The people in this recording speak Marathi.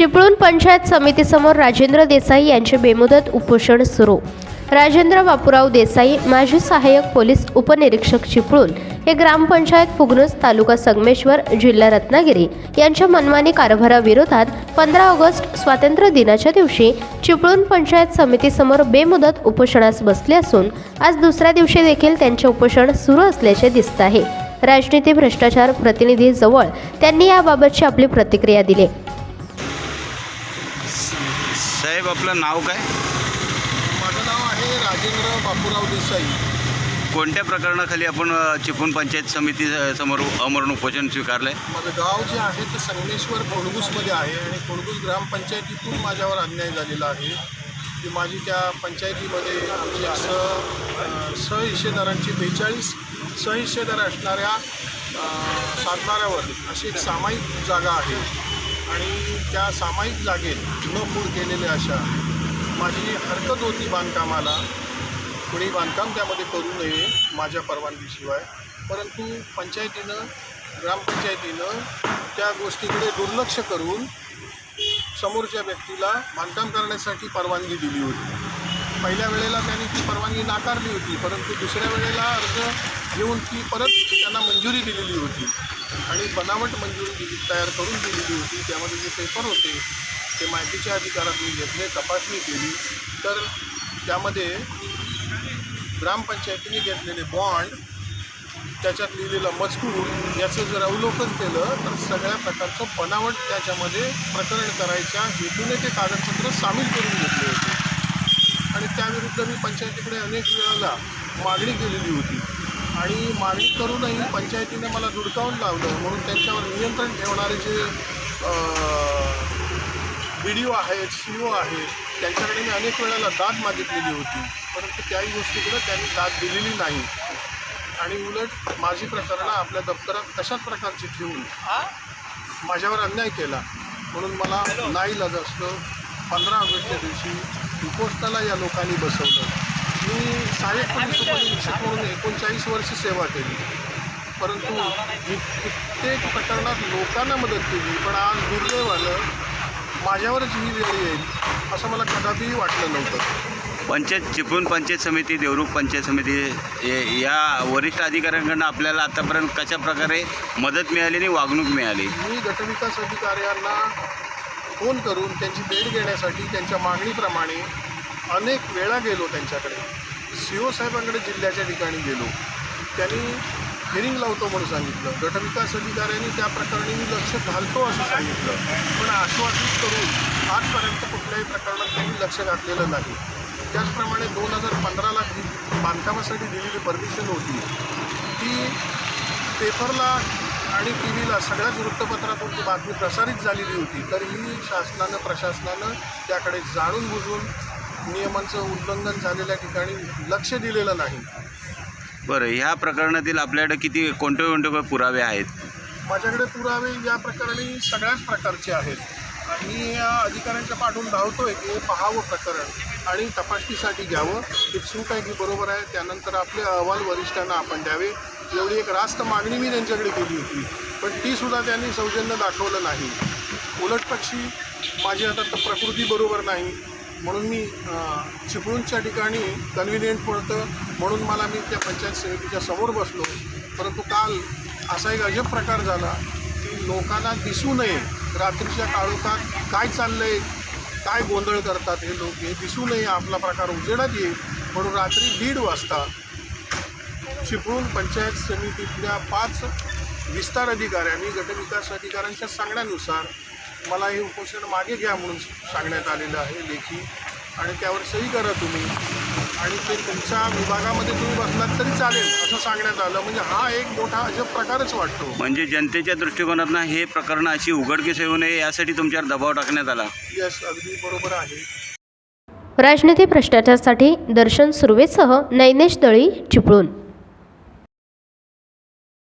चिपळूण पंचायत समितीसमोर राजेंद्र देसाई यांचे बेमुदत उपोषण सुरू. राजेंद्र बापूराव देसाई माजी सहाय्यक पोलीस उपनिरीक्षक चिपळूण हे ग्रामपंचायत फुगणूस तालुका संगमेश्वर जिल्हा रत्नागिरी यांच्या मनमानी कारभाराविरोधात पंधरा ऑगस्ट स्वातंत्र्य दिनाच्या दिवशी चिपळूण पंचायत समितीसमोर बेमुदत उपोषणास बसले असून आज दुसऱ्या दिवशी देखील त्यांचे उपोषण सुरू असल्याचे दिसत आहे. राजनीती भ्रष्टाचार प्रतिनिधी जवळ त्यांनी याबाबतची आपली प्रतिक्रिया दिली. साहेब आपलं नाव काय? माझं नाव आहे राजेंद्र बापूराव देसाई. कोणत्या प्रकरणाखाली आपण चिपळूण पंचायत समिती समोर अमरण उपोषण स्वीकारलंय? माझं गाव जे आहे ते संगमेश्वर खोडगुसमध्ये आहे आणि खोडगुस ग्रामपंचायतीतून माझ्यावर अन्याय झालेला आहे. की माझी त्या पंचायतीमध्ये आमची असं अं, सहहिस्सेदारांची बेचाळीस सहहिस्सेदार असणाऱ्या अं, सातबाऱ्यावर अशी एक सामायिक जागा आहे. आणि त्या सामायिक जागेत न पूर केलेल्या अशा माझी हरकत होती बांधकामाला. कोणी बांधकाम त्यामध्ये करू नये माझ्या परवानगीशिवाय. परंतु पंचायतीनं ग्रामपंचायतीनं त्या गोष्टीकडे दुर्लक्ष करून समोरच्या व्यक्तीला बांधकाम करण्यासाठी परवानगी दिली होती. पहिल्या वेळेला त्यांनी ती परवानगी नाकारली होती परंतु दुसऱ्या वेळेला अर्ज घेऊन ती परत त्यांना मंजुरी दिलेली होती. आणि बनावट मंजुरी दिली तयार करून दिलेली होती. त्यामध्ये जे पेपर होते ते माहितीच्या अधिकारातून घेतले तपासणी केली. तर त्यामध्ये ग्रामपंचायतीने घेतलेले बॉन्ड त्याच्यात लिहिलेलं मजकूर याचं जर अवलोकन केलं तर सगळ्या प्रकारचं बनावट त्याच्यामध्ये प्रकरण करायच्या हेतूने ते कागदपत्र सामील करून घेतले होते. आणि त्याविरुद्ध मी पंचायतीकडे अनेक वेळेला मागणी केलेली होती. आणि मागणी करूनही पंचायतीने मला दुडकावून लावलं म्हणून त्यांच्यावर नियंत्रण ठेवणारे जे बी डी ओ आहेत सी ओ आहेत त्यांच्याकडे मी अनेक वेळेला दाद मागितलेली होती. परंतु त्याही गोष्टीकडे त्यांनी दाद दिलेली नाही. आणि उलट माझी प्रकरणं आपल्या दप्तरात तशाच प्रकारची ठेवून माझ्यावर अन्याय केला. म्हणून मला नाही लग असतं पंधरा ऑगस्टच्या दिवशी उपोषणाला या लोकांनी बसवलं. मी पोलीस उपनिरीक्षक म्हणून एकोणचाळीस वर्ष सेवा केली. परंतु मी कित्येक प्रकरणात लोकांना मदत केली पण आज दुर्दैव आलं माझ्यावरच ही वेळ येईल असं मला कदापिही वाटलं नव्हतं. पंचायत चिपळूण पंचायत समिती देवरुख पंचायत समिती या वरिष्ठ अधिकाऱ्यांकडनं आपल्याला आतापर्यंत कशा प्रकारे मदत मिळाली आणि वागणूक मिळाली? मी गटविकास अधिकाऱ्यांना फोन करून त्यांची भेट घेण्यासाठी त्यांच्या मागणीप्रमाणे अनेक वेळा गेलो त्यांच्याकडे. सी ओ साहेबांकडे जिल्ह्याच्या ठिकाणी गेलो. त्यांनी हिरिंग लावतो म्हणून सांगितलं. गटविकास अधिकाऱ्यांनी त्या प्रकरणी मी लक्ष घालतो असं सांगितलं. पण आश्वासित करून आजपर्यंत कुठल्याही प्रकरणात त्यांनी लक्ष घातलेलं नाही. त्याचप्रमाणे दोन हजार पंधराला जी बांधकामासाठी दिलेली परमिशन होती. ती पेपरला आणि टी व्हीला सगळ्याच वृत्तपत्रातून ती बातमी प्रसारित झालेली होती. तर ही शासनानं प्रशासनानं त्याकडे जाणून बुजून नियमांचं उल्लंघन झालेल्या ठिकाणी लक्ष दिलेलं नाही. बरं ह्या प्रकरणातील आपल्याकडे किती कोणते कोणते पुरावे आहेत? माझ्याकडे पुरावे या प्रकरणी सगळ्याच प्रकारचे आहेत. मी या अधिकाऱ्यांच्या पाठवून धावतोय की हे पहावं प्रकरण आणि तपासणीसाठी घ्यावं. ही चूक आहे की बरोबर आहे त्यानंतर आपले अहवाल वरिष्ठांना आपण द्यावे. एवढी एक रास्त मागणी मी त्यांच्याकडे केली होती पण तीसुद्धा त्यांनी सौजन्य दाखवलं नाही. उलटपक्षी माझी आता तर प्रकृती बरोबर नाही. म्हणून मी चिपळूणच्या ठिकाणी कन्व्हिनियंट पडतं म्हणून मला मी त्या पंचायत समितीच्या समोर बसलो. परंतु काल असा एक अजब प्रकार झाला की लोकांना दिसू नये. रात्रीच्या काळोखात काय चाललं आहे काय गोंधळ करतात हे लोक हे दिसू नये आपला प्रकार उजेडात येईल. म्हणून रात्री दीड वाजता चिपळूण पंचायत समितीतल्या पाच विस्तार अधिकाऱ्यांनी गटविकास अधिकाऱ्यांच्या सांगण्यानुसार मला हे उपोषण मागे घ्या म्हणून सांगण्यात आलेलं आहे लेखी. आणि त्यावर सही करा तुम्ही. आणि ते तुमच्या विभागामध्ये तुम्ही बसलात तरी चालेल असं सांगण्यात आलं. म्हणजे हा एक मोठा अजब प्रकारच वाटतो. म्हणजे जनतेच्या दृष्टिकोनातनं हे प्रकरणं अशी उघडकीस येऊ नये यासाठी तुमच्यावर दबाव टाकण्यात आला. यस अगदी बरोबर आहे. राजनीती भ्रष्टाचारासाठी दर्शन सुर्वेसह नैनेश दळी चिपळूण.